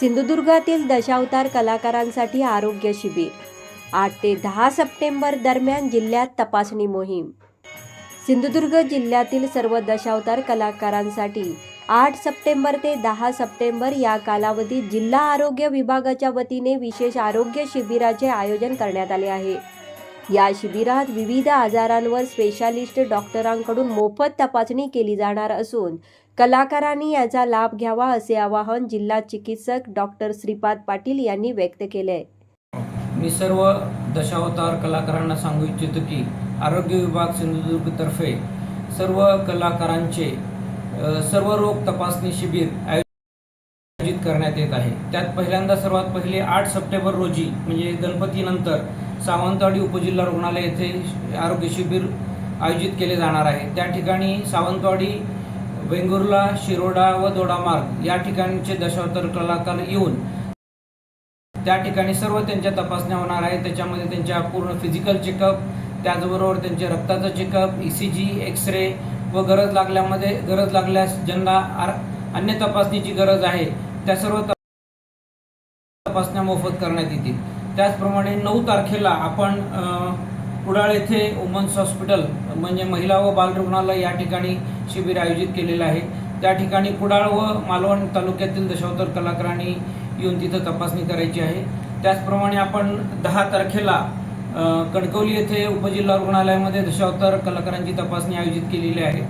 सिंधुदुर्गातील दशावतार कलाकारांसाठी आरोग्य शिबिर. आठ ते दहा सप्टेंबर दरम्यान जिल्ह्यात तपासणी मोहीम. सिंधुदुर्ग जिल्ह्यातील सर्व दशावतार कलाकारांसाठी आठ सप्टेंबर ते दहा सप्टेंबर या कालावधीत जिल्हा आरोग्य विभागाच्या वतीने विशेष आरोग्य शिबिराचे आयोजन करण्यात आले आहे. या शिबिरात विविध आजारांवर स्पेशालिस्ट डॉक्टरांकडून मोफत तपासणी केली जाणार असून कलाकारांनी याचा लाभ घ्यावा असे आवाहन जिल्हा चिकित्सक डॉक्टर श्रीपाद पाटील यांनी व्यक्त केले. आहे मी सर्व दशावतार कलाकारांना सांगू इच्छितो की आरोग्य विभाग सिंधुदुर्गतर्फे सर्व कलाकारांचे सर्व रोग तपासणी शिबिर आयोजित करण्यात येत आहे. त्यात पहिल्यांदा सर्वात पहिले आठ सप्टेंबर रोजी म्हणजे गणपतीनंतर सावंतवाडी उपजिल्हा रुग्णालय येथे आरोग्य शिबिर आयोजित केले जाणार आहे. त्या ठिकाणी सावंतवाडी वेंगुर्ला शिरोडा व दोडामार्ग या ठिकाणचे दशावतार कलाकार येऊन त्या ठिकाणी सर्व त्यांच्या तपासण्या होणार आहे त्याच्यामध्ये त्यांच्या पूर्ण फिजिकल चेकअप त्याचबरोबर त्यांचे रक्ताचं checkup E C G X-ray व गरज लागल्यामध्ये गरज लागल्यास ज्यांना आर- अन्य तपासणीची गरज आहे त्या सर्व तपासण्या मोफत करण्यात येतील. त्याचप्रमाणे नऊ तारखेला आपण कुडाळ येथे वुमन्स हॉस्पिटल म्हणजे महिला व बाल रुग्णालय या ठिकाणी शिबिर आयोजित केलेलं आहे. त्या ठिकाणी कुडाळ व मालवण तालुक्यातील दशावतार कलाकारांनी येऊन तिथं तपासणी करायची आहे. त्याचप्रमाणे आपण दहा तारखेला कणकवली येथे उपजिल्हा रुग्णालयामध्ये दशावतार कलाकारांची तपासणी आयोजित केलेली आहे.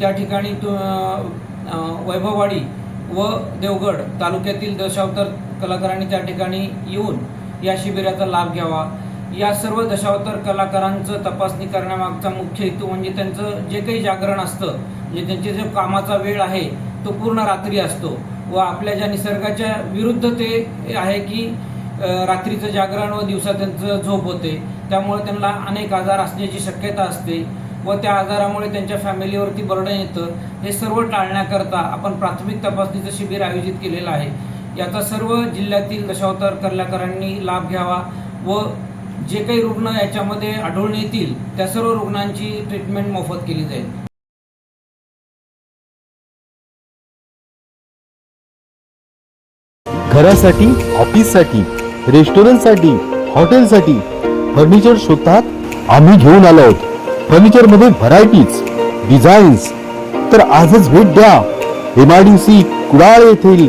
त्या ठिकाणी तु- वैभववाडी व देवगड तालुक्यातील दशावतार कलाकारांनी त्या ठिकाणी येऊन या शिबिराचा लाभ घ्यावा. या सर्व दशावतार कलाकारांचं तपासणी करण्यामागचा मुख्य हेतू म्हणजे त्यांचं जे काही जागरण असतं म्हणजे त्यांचे जो कामाचा वेळ आहे तो पूर्ण रात्री असतो. व आपल्या ज्या निसर्गाच्या विरुद्ध ते आहे की रात्रीचं जागरण व दिवसा त्यांचं झोप होते त्यामुळे त्यांना अनेक आजार असण्याची शक्यता असते. व त्या आजारामुळे त्यांच्या फॅमिलीवरती बर्डन येतं. हे सर्व टाळण्याकरता आपण प्राथमिक तपासणीचं शिबिर आयोजित केलेलं आहे. याचा सर्व जिल्ह्यातील दशावतार कलाकारांनी लाभ घ्यावा व जे काही रुग्ण याच्यामध्ये आढळून येतील त्या सर्व रुग्णांची ट्रीटमेंट मोफत केली जाईल. घरासाठी ऑफिससाठी रेस्टॉरंटसाठी हॉटेलसाठी फर्निचर शोधतात आम्ही घेऊन आलो आहोत. फर्निचरमध्ये व्हरायटीज डिझाईन्स. तर आजच भेट द्या. M I D C Kudal येथील